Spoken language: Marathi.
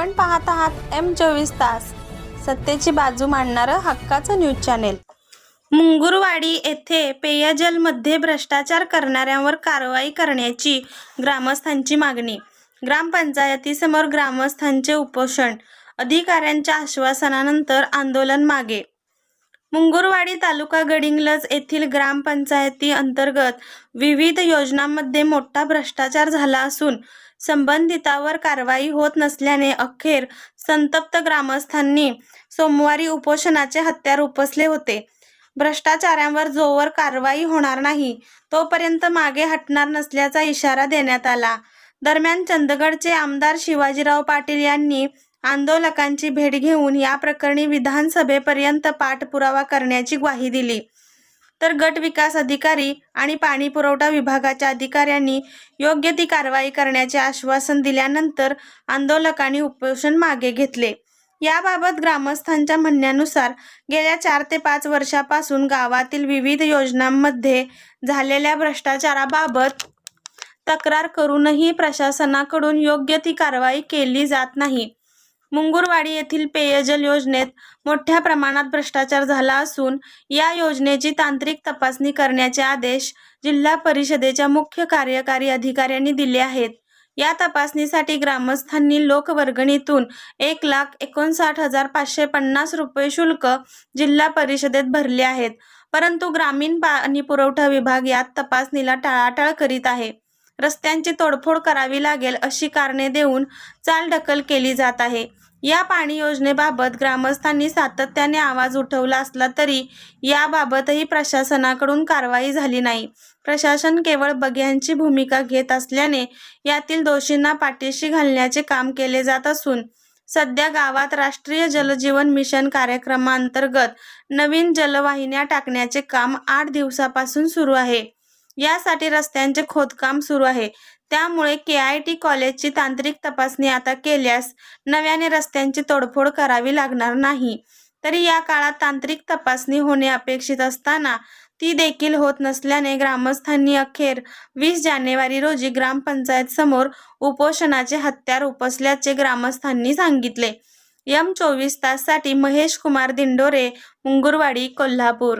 आपण पाहत आहात एम चोवीस तास. सत्तेची बाजू मांडणारं हक्काचं न्यूज चॅनेल. मुंगुरवाडी येथे पेयजलमध्ये भ्रष्टाचार करणाऱ्यांवर कारवाई करण्याची ग्रामस्थांची मागणी. ग्रामपंचायतीसमोर ग्रामस्थांचे उपोषण. अधिकाऱ्यांच्या आश्वासनानंतर आंदोलन मागे. मुंगुरवाडी तालुका गडिंगलज येथील ग्रामपंचायती अंतर्गत विविध योजनांमध्ये मोठा भ्रष्टाचार झाला असून संबंधितावर कारवाई होत नसल्याने अखेर संतप्त ग्रामस्थांनी सोमवारी उपोषणाचे हत्यार उपसले होते. भ्रष्टाचारांवर जोवर कारवाई होणार नाही तोपर्यंत मागे हटणार नसल्याचा इशारा देण्यात आला. दरम्यान चंदगडचे आमदार शिवाजीराव पाटील यांनी आंदोलकांची भेट घेऊन या प्रकरणी विधानसभेपर्यंत पाठपुरावा करण्याची ग्वाही दिली. तर गट विकास अधिकारी आणि पाणी पुरवठा विभागाच्या अधिकाऱ्यांनी योग्य ती कारवाई करण्याचे आश्वासन दिल्यानंतर आंदोलकांनी उपोषण मागे घेतले. याबाबत ग्रामस्थांच्या म्हणण्यानुसार गेल्या चार ते पाच वर्षापासून गावातील विविध योजनांमध्ये झालेल्या भ्रष्टाचाराबाबत तक्रार करूनही प्रशासनाकडून योग्य ती कारवाई केली जात नाही. मुंगुरवाडी येथील पेयजल योजनेत मोठ्या प्रमाणात भ्रष्टाचार झाला असून या योजनेची तांत्रिक तपासणी करण्याचे आदेश जिल्हा परिषदेच्या मुख्य कार्यकारी अधिकाऱ्यांनी दिले आहेत. या तपासणीसाठी ग्रामस्थांनी लोकवर्गणीतून एक लाख एकोणसाठ हजार पाचशे पन्नास रुपये शुल्क जिल्हा परिषदेत भरले आहेत. परंतु ग्रामीण पाणी पुरवठा विभाग यात तपासणीला टाळाटाळ करीत आहे. रस्त्यांची तोडफोड करावी लागेल अशी कारणे देऊन चालढकल केली जात आहे. या पाणी योजनेबाबत ग्रामस्थांनी सातत्याने आवाज उठवला असला तरी याबाबतही प्रशासनाकडून कारवाई झाली नाही. प्रशासन केवळ बघ्यांची भूमिका घेत असल्याने यातील दोषींना पाठीशी घालण्याचे काम केले जात असून सध्या गावात राष्ट्रीय जलजीवन मिशन कार्यक्रमांतर्गत नवीन जलवाहिन्या टाकण्याचे काम आठ दिवसापासून सुरू आहे. यासाठी रस्त्यांचे खोदकाम सुरू आहे. त्यामुळे के आय टी कॉलेजची तांत्रिक तपासणी आता केल्यास नव्याने रस्त्यांची तोडफोड करावी लागणार नाही. तरी या काळात तांत्रिक तपासणी होणे अपेक्षित असताना ती देखील होत नसल्याने ग्रामस्थांनी अखेर वीस जानेवारी रोजी ग्रामपंचायत समोर उपोषणाचे हत्यार उपसल्याचे ग्रामस्थांनी सांगितले. एम चोवीस ताससाठी महेश कुमार दिंडोरे मुंगुरवाडी कोल्हापूर.